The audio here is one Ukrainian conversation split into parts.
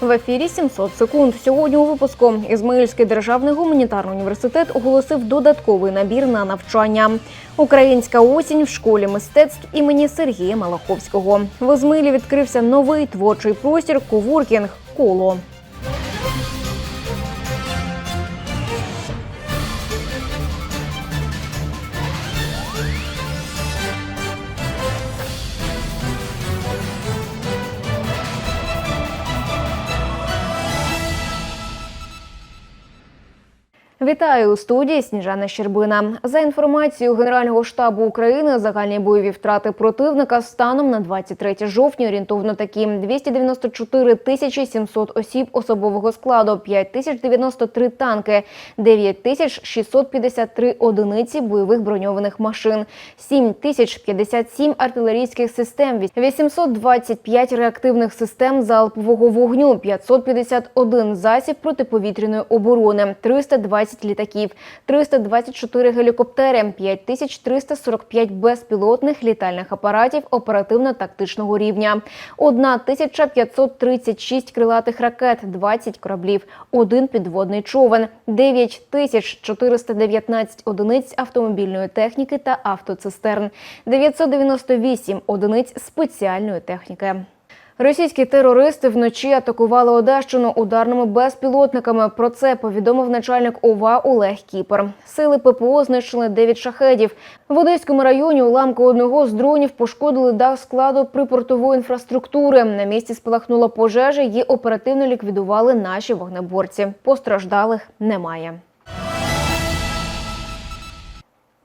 В ефірі 700 секунд. Сьогодні у випуску Ізмаїльський державний гуманітарний університет оголосив додатковий набір на навчання. Українська осінь в школі мистецтв імені Сергія Малаховського. В Ізмаїлі відкрився новий творчий простір Коворкінг коло. Вітаю у студії Сніжана Щербина. За інформацією Генерального штабу України, загальні бойові втрати противника станом на 23 жовтня орієнтовно такі: 294 тисячі 700 осіб особового складу, 5 тисяч 93 танки, 9 тисяч 653 одиниці бойових броньованих машин, 7 тисяч 57 артилерійських систем, 825 реактивних систем залпового вогню, 551 засіб протиповітряної оборони, 320 літаків, 324 гелікоптери, 5345 безпілотних літальних апаратів оперативно-тактичного рівня, 1536 крилатих ракет, 20 кораблів, один підводний човен, 9419 одиниць автомобільної техніки та автоцистерн, 998 одиниць спеціальної техніки. Російські терористи вночі атакували Одещину ударними безпілотниками. Про це повідомив начальник ОВА Олег Кіпер. Сили ППО знищили 9 шахедів. В Одеському районі уламки одного з дронів пошкодили дах складу припортової інфраструктури. На місці спалахнула пожежа. Її оперативно ліквідували наші вогнеборці. Постраждалих немає.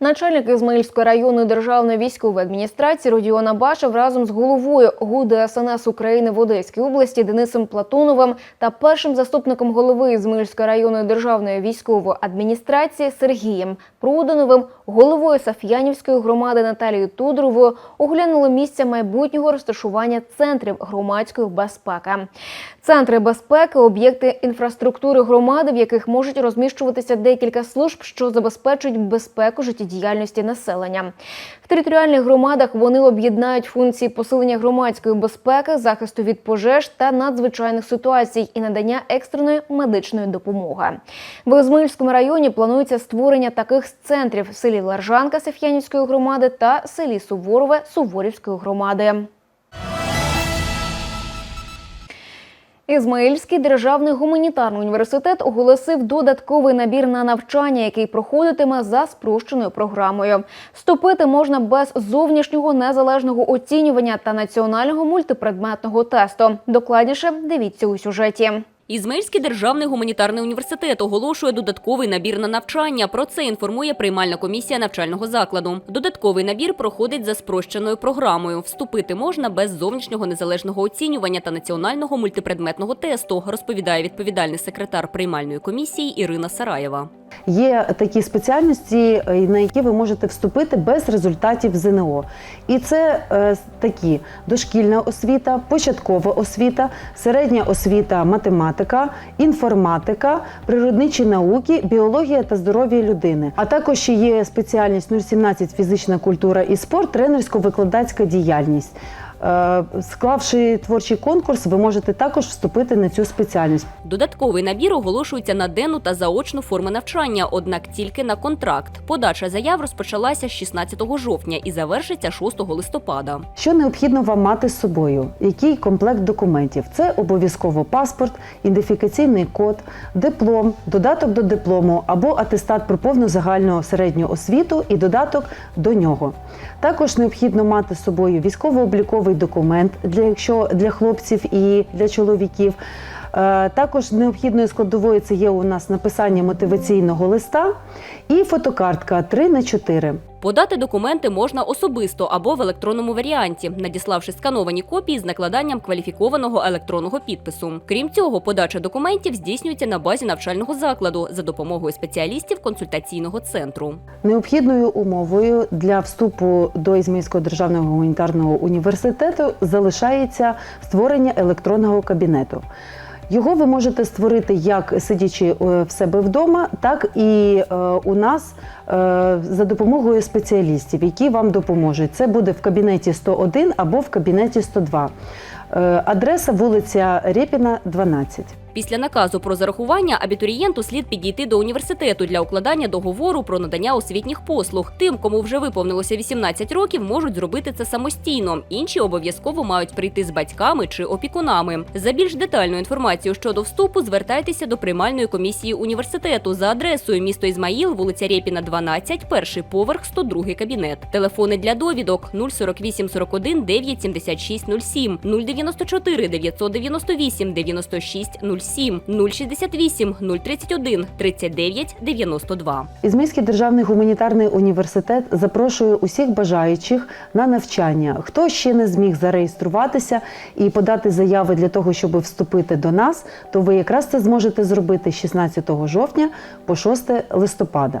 Начальник Ізмаїльської районної державної військової адміністрації Родіона Башев разом з головою ГУ ДСНС України в Одеській області Денисом Платоновим та першим заступником голови Ізмаїльської районної державної військової адміністрації Сергієм Прудановим, головою Саф'янівської громади Наталією Тодоровою оглянули місця майбутнього розташування центрів громадської безпеки. Центри безпеки, об'єкти інфраструктури громади, в яких можуть розміщуватися декілька служб, що забезпечують безпеку життєдіяльності населення. В територіальних громадах вони об'єднають функції посилення громадської безпеки, захисту від пожеж та надзвичайних ситуацій і надання екстреної медичної допомоги. В Ізмаїльському районі планується створення таких центрів в селі Ларжанка Сеф'янівської громади та селі Суворове Суворівської громади. Ізмаїльський державний гуманітарний університет оголосив додатковий набір на навчання, який проходитиме за спрощеною програмою. Вступити можна без зовнішнього незалежного оцінювання та національного мультипредметного тесту. Докладніше дивіться у сюжеті. Ізмаїльський державний гуманітарний університет оголошує додатковий набір на навчання. Про це інформує приймальна комісія навчального закладу. Додатковий набір проходить за спрощеною програмою. Вступити можна без зовнішнього незалежного оцінювання та національного мультипредметного тесту, розповідає відповідальний секретар приймальної комісії Ірина Сараєва. Є такі спеціальності, е, на які ви можете вступити без результатів ЗНО. І це е, такі дошкільна освіта, початкова освіта, середня освіта, математика, інформатика, природничі науки, біологія та здоров'я людини. А також є спеціальність 017 фізична культура і спорт, тренерсько-викладацька діяльність. Е, Склавши творчий конкурс, ви можете також вступити на цю спеціальність. Додатковий набір оголошується на денну та заочну форми навчання, однак тільки на контракт. Подача заяв розпочалася 16 жовтня і завершиться 6 листопада. Що необхідно вам мати з собою? Який комплект документів? Це обов'язково паспорт, ідентифікаційний код, диплом, додаток до диплому або атестат про повну загальну середню освіту і додаток до нього. Також необхідно мати з собою військово-обліковий військовий документ для якщо для хлопців і для чоловіків. Е, Також необхідною складовою це є у нас написання мотиваційного листа і фотокартка 3 на 4. Подати документи можна особисто або в електронному варіанті, надіславши скановані копії з накладанням кваліфікованого електронного підпису. Крім цього, подача документів здійснюється на базі навчального закладу за допомогою спеціалістів консультаційного центру. Необхідною умовою для вступу до Ізмаїльського державного гуманітарного університету залишається створення електронного кабінету. Його ви можете створити як сидячи е, в себе вдома, так і е, у нас за допомогою спеціалістів, які вам допоможуть. Це буде в кабінеті 101 або в кабінеті 102. Е, Адреса вулиця Рєпіна, 12. Після наказу про зарахування абітурієнту слід підійти до університету для укладання договору про надання освітніх послуг. Тим, кому вже виповнилося 18 років, можуть зробити це самостійно. Інші обов'язково мають прийти з батьками чи опікунами. За більш детальну інформацію щодо вступу звертайтеся до приймальної комісії університету за адресою місто Ізмаїл, вулиця Рєпіна, 12, перший поверх, 102 кабінет. Телефони для довідок 048 41 976 07, 094 998 96 07, 068 031 39 92. Ізмейський державний гуманітарний університет запрошує усіх бажаючих на навчання. Хто ще не зміг зареєструватися і подати заяви для того, щоб вступити до нас, то ви якраз це зможете зробити 16 жовтня по 6 листопада.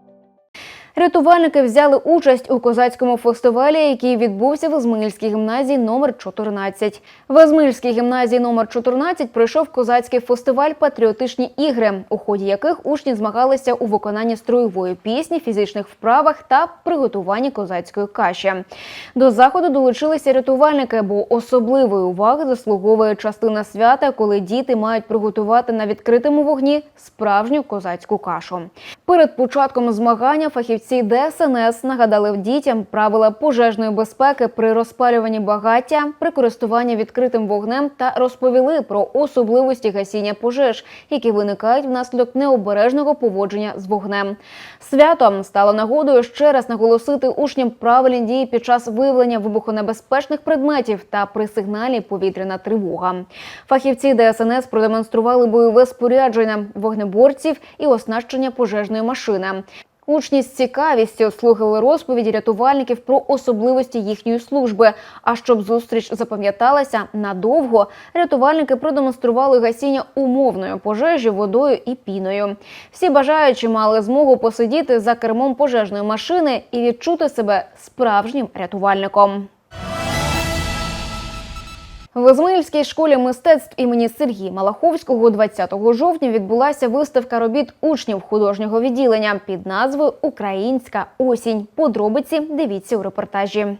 Рятувальники взяли участь у козацькому фестивалі, який відбувся в Ізмаїльській гімназії номер 14. В Ізмаїльській гімназії номер 14 пройшов козацький фестиваль Патріотичні ігри, у ході яких учні змагалися у виконанні строєвої пісні, фізичних вправах та приготуванні козацької каші. До заходу долучилися рятувальники, бо особливої уваги заслуговує частина свята, коли діти мають приготувати на відкритому вогні справжню козацьку кашу. Перед початком змагання фахівці ДСНС нагадали дітям правила пожежної безпеки при розпалюванні багаття, при користуванні відкритим вогнем та розповіли про особливості гасіння пожеж, які виникають внаслідок необережного поводження з вогнем. Свято стало нагодою ще раз наголосити учням правильні дії під час виявлення вибухонебезпечних предметів та при сигналі повітряна тривога. Фахівці ДСНС продемонстрували бойове спорядження вогнеборців і оснащення пожежної машини. Учні з цікавістю слухали розповіді рятувальників про особливості їхньої служби. А щоб зустріч запам'яталася надовго, рятувальники продемонстрували гасіння умовної пожежі водою і піною. Всі бажаючі мали змогу посидіти за кермом пожежної машини і відчути себе справжнім рятувальником. В Ізмаїльській школі мистецтв імені Сергія Малаховського 20 жовтня відбулася виставка робіт учнів художнього відділення під назвою Українська осінь. Подробиці дивіться у репортажі.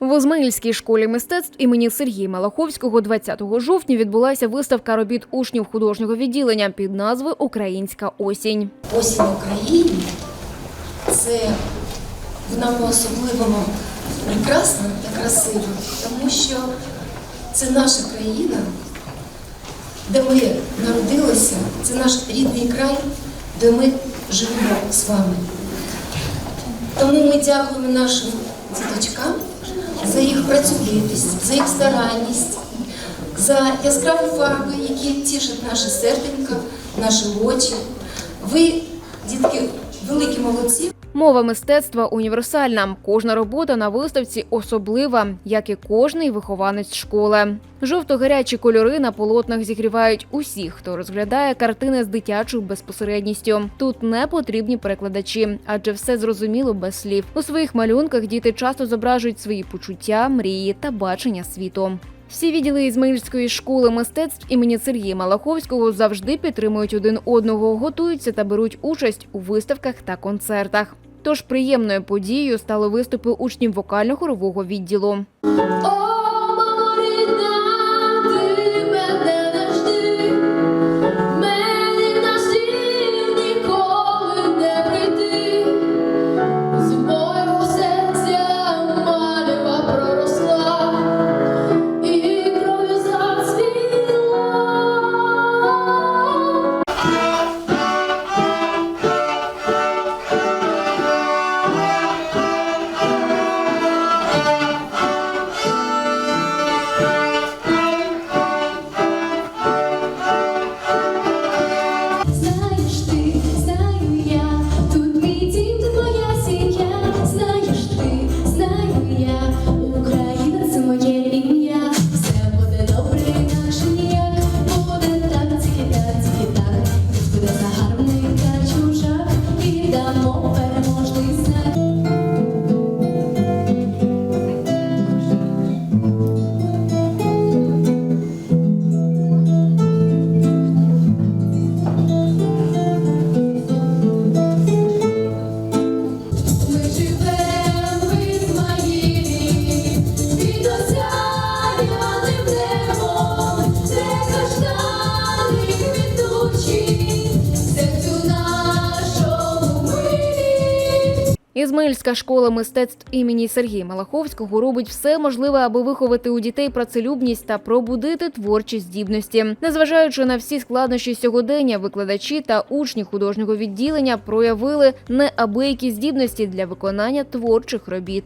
В Ізмаїльській школі мистецтв імені Сергія Малаховського 20 жовтня відбулася виставка робіт учнів художнього відділення під назвою Українська осінь. Осінь в Україні це вона по-особливому прекрасна та красива, тому що це наша країна, де ми народилися, це наш рідний край, де ми живемо з вами. Тому ми дякуємо нашим діточкам за їх працьовитість, за їх старанність, за яскраві фарби, які тішать наше серденько, наші очі. Ви, дітки, великі молодці. Мова мистецтва універсальна. Кожна робота на виставці особлива, як і кожний вихованець школи. Жовто-гарячі кольори на полотнах зігрівають усіх, хто розглядає картини з дитячою безпосередністю. Тут не потрібні перекладачі, адже все зрозуміло без слів. У своїх малюнках діти часто зображують свої почуття, мрії та бачення світу. Всі відділи Ізмаїльської школи мистецтв імені Сергія Малаховського завжди підтримують один одного, готуються та беруть участь у виставках та концертах. Тож приємною подією стали виступи учнів вокально-хорового відділу. Ізмаїльська школа мистецтв імені Сергія Малаховського робить все можливе, аби виховати у дітей працелюбність та пробудити творчі здібності. Незважаючи на всі складнощі сьогодення, викладачі та учні художнього відділення проявили неабиякі здібності для виконання творчих робіт.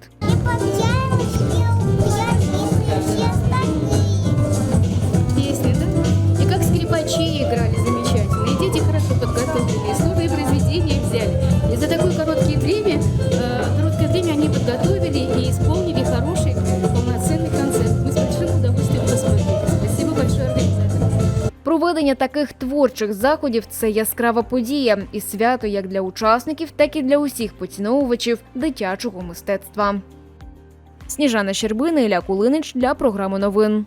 Проведення таких творчих заходів це яскрава подія і свято як для учасників, так і для усіх поціновувачів дитячого мистецтва. Сніжана Щербина, Ілля Кулинич для програми новин.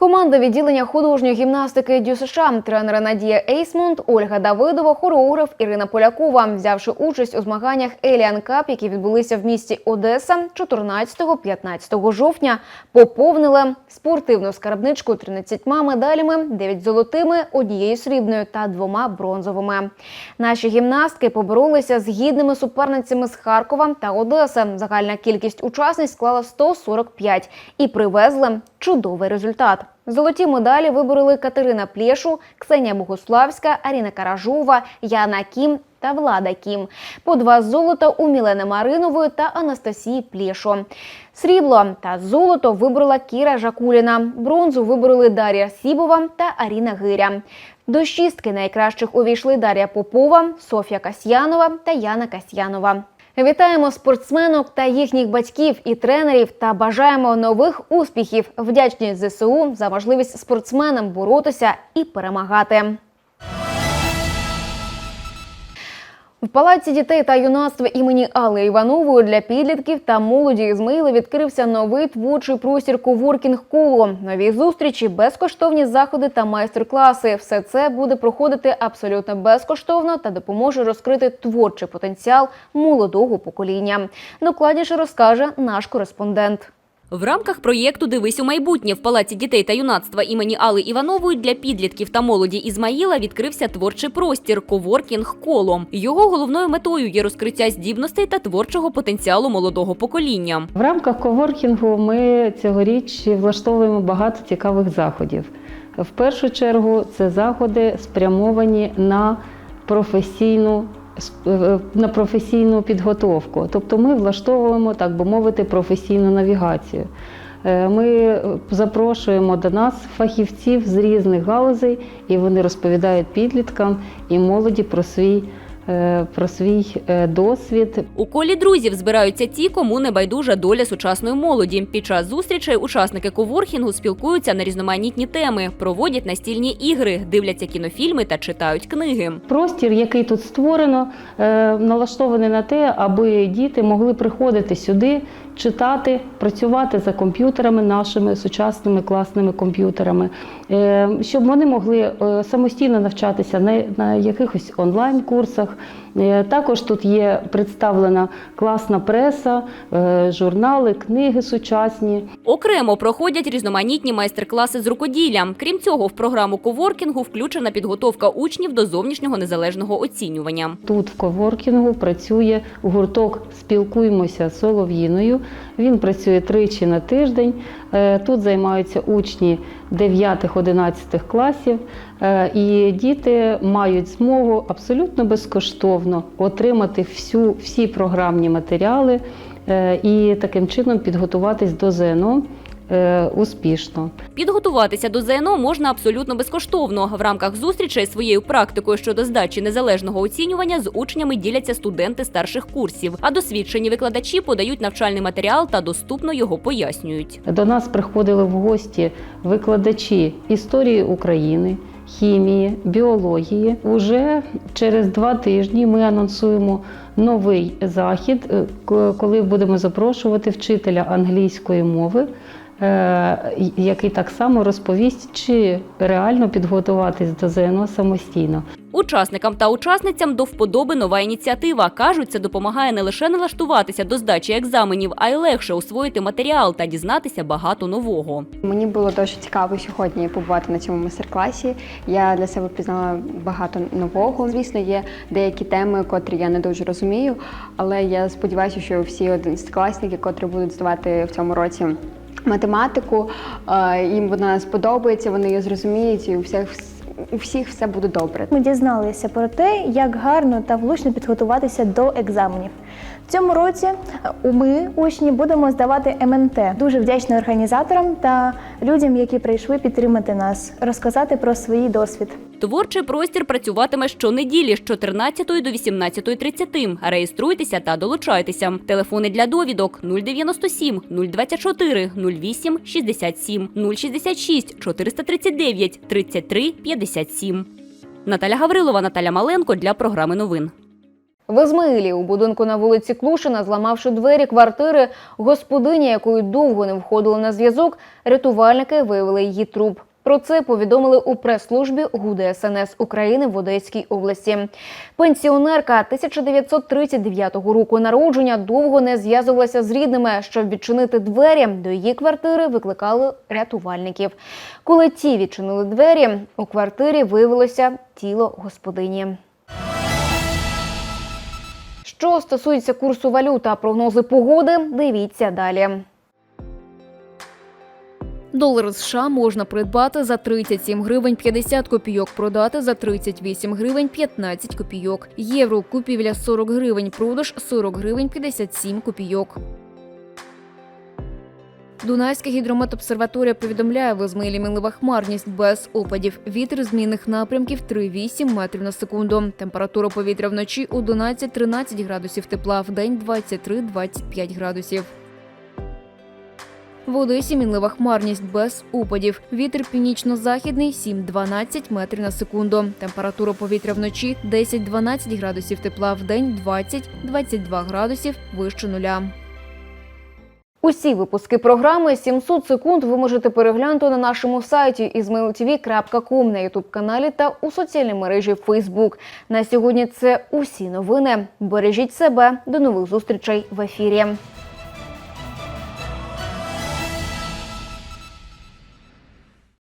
Команда відділення художньої гімнастики Дю США, тренери Надія Ейсмонт, Ольга Давидова, хореограф Ірина Полякова, взявши участь у змаганнях Еліан Кап, які відбулися в місті Одеса 14-15 жовтня, поповнили спортивну скарбничку 13 медалями, 9 золотими, однією срібною та двома бронзовими. Наші гімнастки поборолися з гідними суперницями з Харкова та Одеси. Загальна кількість учасниць склала 145 і привезли чудовий результат. Золоті медалі вибороли Катерина Плєшу, Ксенія Богославська, Аріна Каражова, Яна Кім та Влада Кім. По два золота у Мілени Маринової та Анастасії Плєшо. Срібло та золото виборола Кіра Жакуліна. Бронзу вибороли Дар'я Сібова та Аріна Гиря. До шістки найкращих увійшли Дар'я Попова, Софія Касьянова та Яна Касьянова. Вітаємо спортсменок та їхніх батьків і тренерів та бажаємо нових успіхів. Вдячні ЗСУ за можливість спортсменам боротися і перемагати. В палаці дітей та юнацтва імені Алли Іванової для підлітків та молоді Ізмаїла відкрився новий творчий простір коворкінг коло. Нові зустрічі, безкоштовні заходи та майстер-класи. Все це буде проходити абсолютно безкоштовно та допоможе розкрити творчий потенціал молодого покоління. Докладніше розкаже наш кореспондент. В рамках проєкту Дивись у майбутнє в Палаці дітей та юнацтва імені Алли Іванової для підлітків та молоді Ізмаїла відкрився творчий простір Коворкінг Коло. Його головною метою є розкриття здібностей та творчого потенціалу молодого покоління. В рамках коворкінгу ми цьогоріч влаштовуємо багато цікавих заходів. В першу чергу це заходи спрямовані на професійну на професійну підготовку. Тобто ми влаштовуємо, так би мовити, професійну навігацію. Е, Ми запрошуємо до нас фахівців з різних галузей, і вони розповідають підліткам і молоді про свій, е, про свій е, досвід, У колі друзів збираються ті, кому не байдужа доля сучасної молоді. Під час зустрічей учасники коворкінгу спілкуються на різноманітні теми, проводять настільні ігри, дивляться кінофільми та читають книги. Простір, який тут створено, е, налаштований на те, аби діти могли приходити сюди, читати, працювати за комп'ютерами, нашими сучасними класними комп'ютерами, е, щоб вони могли е, самостійно навчатися на, якихось онлайн-курсах. Е, Також тут є представлена класна преса, е, журнали, книги сучасні. Окремо проходять різноманітні майстер-класи з рукоділля. Крім цього, в програму коворкінгу включена підготовка учнів до зовнішнього незалежного оцінювання. Тут в коворкінгу працює гурток Спілкуємося з Солов'їною. Він працює тричі на тиждень. Е, Тут займаються учні 9-11 класів, Е, і діти мають змогу абсолютно безкоштовно отримати всю, всі програмні матеріали е, і таким чином підготуватись до ЗНО е, успішно. Підготуватися до ЗНО можна абсолютно безкоштовно. В рамках зустрічей своєю практикою щодо здачі незалежного оцінювання з учнями діляться студенти старших курсів, а досвідчені викладачі подають навчальний матеріал та доступно його пояснюють. До нас приходили в гості викладачі історії України, хімії, біології. Уже через два тижні ми анонсуємо новий захід, е, коли будемо запрошувати вчителя англійської мови. Е, Який так само розповість, чи реально підготуватись до ЗНО самостійно. Учасникам та учасницям до вподоби нова ініціатива. Кажуть, це допомагає не лише налаштуватися до здачі екзаменів, а й легше освоїти матеріал та дізнатися багато нового. Мені було дуже цікаво сьогодні побувати на цьому майстер-класі. Я для себе пізнала багато нового. Звісно, є деякі теми, котрі я не дуже розумію, але я сподіваюся, що всі одинадцятикласники, котрі будуть здавати в цьому році математику, е, їм вона сподобається, вони її зрозуміють, і у всіх у всіх все буде добре. Ми дізналися про те, як гарно та влучно підготуватися до екзаменів. В цьому році е, ми, учні, будемо здавати МНТ. Дуже вдячні організаторам та людям, які прийшли підтримати нас, розказати про свій досвід. Творчий простір працюватиме щонеділі з 14 до 18.30. Реєструйтеся та долучайтеся. Телефони для довідок 097 024 08 67 066 439 33 57. Наталя Гаврилова, Наталя Маленко для програми новин. В Ізмаїлі у будинку на вулиці Клушина, зламавши двері квартири, господиня, якою довго не входили на зв'язок, рятувальники виявили її труп. Про це повідомили у прес-службі ГУД СНС України в Одеській області. Пенсіонерка 1939 року народження довго не зв'язувалася з рідними. Щоб відчинити двері до її квартири, викликали рятувальників. Коли ті відчинили двері, у квартирі виявилося тіло господині. Що стосується курсу валют та прогнози погоди, дивіться далі. Долар США можна придбати за 37 гривень 50 копійок, продати за 38 гривень 15 копійок. Євро купівля 40 гривень, продаж 40 гривень 57 копійок. Дунайська гідрометобсерваторія повідомляє в Ізмаїлі мінлива хмарність без опадів. Вітер змінних напрямків 3,8 метрів на секунду. Температура повітря вночі 11-13 градусів тепла, в день 23-25 градусів. В Одесі хмарність без опадів. Вітер північно-західний 7-12 метрів на секунду. Температура повітря вночі 10-12 градусів тепла, в день 20-22 градусів вище нуля. Усі випуски програми «700 секунд ви можете переглянути на нашому сайті izmailtv.com, на ютуб-каналі та у соціальній мережі Facebook. На сьогодні це усі новини. Бережіть себе. До нових зустрічей в ефірі.